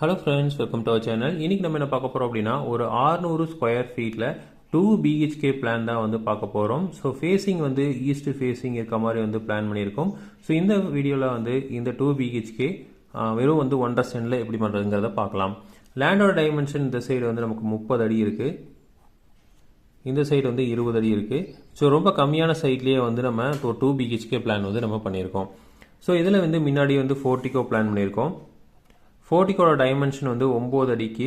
Hello friends welcome to our channel இன்னைக்கு நம்ம என்ன பார்க்க போகிறோம் அப்படின்னா ஒரு 600 ஸ்கொயர் ஃபீட்டில் டூ பிஹெச்கே பிளான் தான் வந்து பார்க்க போகிறோம் ஸோ ஃபேஸிங் வந்து ஈஸ்ட் ஃபேஸிங் இருக்க மாதிரி வந்து பிளான் பண்ணியிருக்கோம். ஸோ இந்த வீடியோவில் வந்து இந்த டூ பிஹெச்கே வெறும் வந்து ஒன்றரை சென்டில் எப்படி பண்ணுறதுங்கிறத பார்க்கலாம். லேண்டோட டைமென்ஷன் இந்த சைடு வந்து நமக்கு முப்பது அடி இருக்குது இந்த சைடு வந்து இருபது அடி இருக்குது ஸோ ரொம்ப கம்மியான சைட்லேயே வந்து நம்ம ஒரு டூ பிஹெச்கே பிளான் வந்து நம்ம பண்ணியிருக்கோம். ஸோ இதில் வந்து முன்னாடி வந்து ஃபோர்ட்டிக்கோ பிளான் பண்ணியிருக்கோம். ஃபோர்ட்டிக்கோட டைமென்ஷன் வந்து ஒம்பது அடிக்கு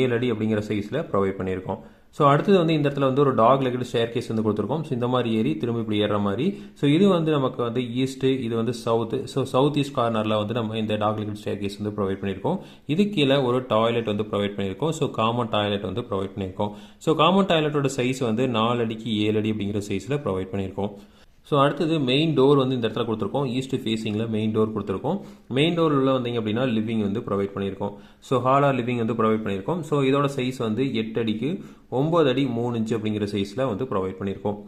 ஏழு அடி அப்படிங்கிற சைஸில் ப்ரொவைட் பண்ணியிருக்கோம். ஸோ அடுத்தது வந்து இந்த இடத்துல வந்து ஒரு டாக் லெக்கட் ஸ்டேர் கேஸ் வந்து கொடுத்துருக்கோம். ஸோ இந்த மாதிரி ஏறி திரும்ப இப்படி ஏறுற மாதிரி. ஸோ இது வந்து நமக்கு வந்து ஈஸ்ட்டு இது வந்து சவுத்து ஸோ சவுத் ஈஸ்ட் கார்னரில் வந்து நம்ம இந்த டாக் லெக்கட் ஸ்டேர் கேஸ் வந்து ப்ரொவைட் பண்ணியிருக்கோம். இது கீழே ஒரு டாய்லெட் வந்து ப்ரொவைட் பண்ணியிருக்கோம். ஸோ காமன் டாய்லெட் வந்து ப்ரொவைட் பண்ணியிருக்கோம். ஸோ காமன் டாய்லெட்டோட சைஸ் வந்து நாலு அடிக்கு ஏழு அடி அப்படிங்கிற சைஸில் ப்ரொவைட் பண்ணியிருக்கோம். ஸோ அடுத்தது மெயின் டோர் வந்து இந்த இடத்துல கொடுத்துருக்கோம். ஈஸ்ட் ஃபேஸிங்கில் மெயின் டோர் கொடுத்துருக்கோம். மெயின் டோர் உள்ள வந்தீங்க அப்படின்னா லிவிங் வந்து ப்ரொவைட் பண்ணியிருக்கோம். ஸோ ஹாலார் லிவிங் வந்து ப்ரொவைட் பண்ணியிருக்கோம். ஸோ இதோட சைஸ் வந்து எட்டு அடிக்கு ஒம்பது அடி மூணு இன்ச்சு அப்படிங்கிற சைஸில் வந்து ப்ரொவைட் பண்ணியிருக்கோம்.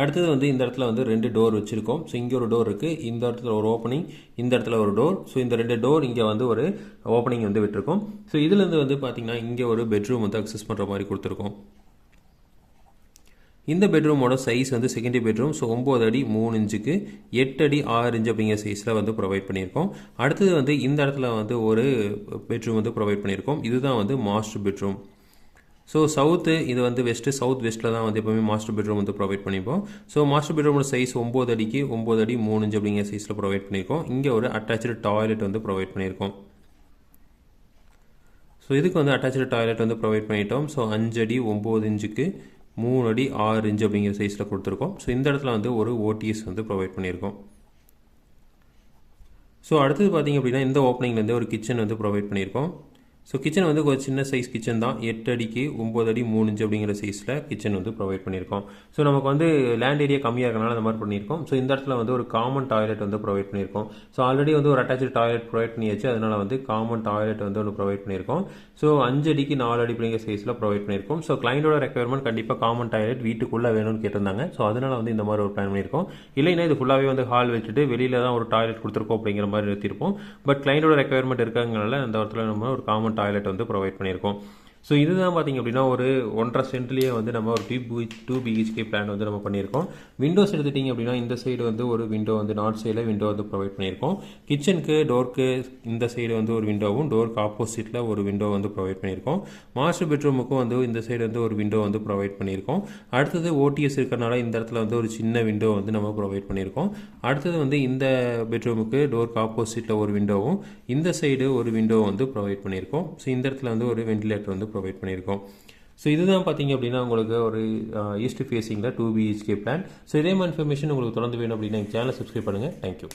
அடுத்தது வந்து இந்த இடத்துல வந்து ரெண்டு டோர் வச்சுருக்கோம். ஸோ இங்கே ஒரு டோர் இருக்குது இந்த இடத்துல ஒரு ஓப்பனிங் இந்த இடத்துல ஒரு டோர் ஸோ இந்த ரெண்டு டோர் இங்கே வந்து ஒரு ஓப்பனிங் வந்து விட்டுருக்கோம். ஸோ இதுலேருந்து வந்து பார்த்தீங்கன்னா இங்கே ஒரு பெட்ரூம் வந்து அக்சஸ் பண்ணுற மாதிரி கொடுத்துருக்கோம். இந்த பெட்ரூமோட சைஸ் வந்து செகண்டரி பெட்ரூம் ஸோ ஒம்பது அடி மூணு இன்ச்சுக்கு எட்டு அடி ஆறு இன்ச்சு அப்படிங்கிற சைஸில் வந்து ப்ரொவைட் பண்ணியிருக்கோம். அடுத்தது வந்து இந்த இடத்துல வந்து ஒரு பெட்ரூம் வந்து ப்ரொவைட் பண்ணியிருக்கோம். இதுதான் வந்து மாஸ்டர் பெட்ரூம் ஸோ சவுத்து இது வந்து வெஸ்ட்டு சவுத் வெஸ்ட்டில் தான் வந்து எப்போவுமே மாஸ்டர் பெட்ரூம் வந்து ப்ரொவைட் பண்ணிப்போம் ஸோ மாஸ்டர் பெட்ரூமோட சைஸ் ஒம்பது அடிக்கு ஒம்பது அடி மூணு இன்ச்சு அப்படிங்கிற சைஸில் ப்ரொவைட் பண்ணியிருக்கோம். இங்கே ஒரு அட்டாச்சு டாய்லெட் வந்து ப்ரொவைட் பண்ணியிருக்கோம். ஸோ இதுக்கு வந்து அட்டாச்சு டாய்லெட் வந்து ப்ரொவைட் பண்ணிட்டோம். ஸோ அஞ்சடி ஒம்பது இன்ச்சுக்கு மூணு அடி ஆறு இன்ச் அப்படிங்கிற சைஸில் கொடுத்துருக்கோம். ஸோ இந்த இடத்துல வந்து ஒரு ஓடிஎஸ் வந்து ப்ரொவைட் பண்ணியிருக்கோம். ஸோ அடுத்தது பார்த்தீங்க அப்படின்னா இந்த ஓப்பனிங்லேருந்து ஒரு கிச்சன் வந்து ப்ரொவைட் பண்ணியிருக்கோம். ஸோ கிச்சன் வந்து ஒரு சின்ன சைஸ் கிச்சன் தான். எட்டு அடிக்கு ஒம்பது அடி மூணு இன்ச்சு அப்படிங்கிற சைஸில் கிச்சன் வந்து ப்ரொவைட் பண்ணியிருக்கோம். ஸோ நமக்கு வந்து லேண்ட் ஏரியா கம்மியாக இருக்கனால அந்த மாதிரி பண்ணியிருக்கோம். ஸோ இந்த இடத்துல வந்து ஒரு காமன் டாய்லெட் வந்து ப்ரொவைட் பண்ணியிருக்கோம். ஸோ ஆல்ரெடி வந்து ஒரு அட்டாச்சு டாய்லெட் ப்ரொவைட் பண்ணியாச்சு. அதனால் வந்து காமன் டாய்லெட் வந்து ஒன்று ப்ரொவைட் பண்ணியிருக்கோம். ஸோ அஞ்சு அடிக்கு நாலு அடி அப்படிங்கிற சைஸில் ப்ரொவைட் பண்ணியிருக்கோம். ஸோ கிளைண்டோட ரெக்குயர்மெண்ட் கண்டிப்பாக காமன் டாய்லெட் வீட்டுக்குள்ளே வேணும்னு கேட்டிருந்தாங்க. ஸோ அதனால் வந்து இந்த மாதிரி ஒரு பிளான் பண்ணியிருக்கோம். இல்லைன்னா இது ஃபுல்லாகவே வந்து ஹால் வச்சுட்டு வெளியில் தான் ஒரு டாய்லெட் கொடுத்துருக்கோம் அப்படிங்கிற மாதிரி நிறுத்திருப்போம் பட் கிளைண்டோட ரெக்குயர்மெண்ட் இருக்காங்கனால அந்த இடத்துல நம்ம ஒரு காமன் டாய்லெட் வந்து ப்ரொவைட் பண்ணியிருக்கோம். ஸோ இதுதான் பார்த்தீங்க அப்படின்னா ஒரு ஒன்றரை சென்ட்லேயே வந்து நம்ம ஒரு two B two BHK plan வந்து நம்ம பண்ணியிருக்கோம். விண்டோஸ் எடுத்துட்டிங்க அப்படின்னா இந்த சைடு வந்து ஒரு விண்டோ வந்து நார்த் சைடில் விண்டோ வந்து ப்ரொவைட் பண்ணியிருக்கோம். கிச்சனுக்கு டோருக்கு இந்த சைடு வந்து ஒரு விண்டோவும் டோருக்கு ஆப்போசிட்டில் ஒரு விண்டோ வந்து ப்ரொவைட் பண்ணியிருக்கோம். மாஸ்டர் பெட்ரூமுக்கும் வந்து இந்த சைடு வந்து ஒரு விண்டோ வந்து ப்ரொவைட் பண்ணியிருக்கோம். அடுத்தது ஓடிஎஸ் இருக்கிறனால இந்த இடத்துல வந்து ஒரு சின்ன விண்டோ வந்து நம்ம ப்ரொவைட் பண்ணியிருக்கோம். அடுத்தது வந்து இந்த பெட்ரூமுக்கு டோருக்கு ஆப்போசிட்டில் ஒரு விண்டோவும் இந்த சைடு ஒரு விண்டோ வந்து ப்ரொவைட் பண்ணியிருக்கோம். ஸோ இந்த இடத்துல வந்து ஒரு வென்டிலேட்டர் வந்து ப்ரொவைட் பண்ணியிருக்கோம். ஸோ இதுதான் பார்த்தீங்க அப்படின்னா உங்களுக்கு ஒரு ஈஸ்ட் ஃபேஸிங்கில் டூ பிஹெச்கே பிளான் ஸோ இதே மாதிரி இன்ஃபர்மேஷன் உங்களுக்கு தொடர்ந்து வேணும் அப்படின்னா எங்கள் சேனலை சப்ஸ்கிரைப் பண்ணுங்கள் தேங்க்யூ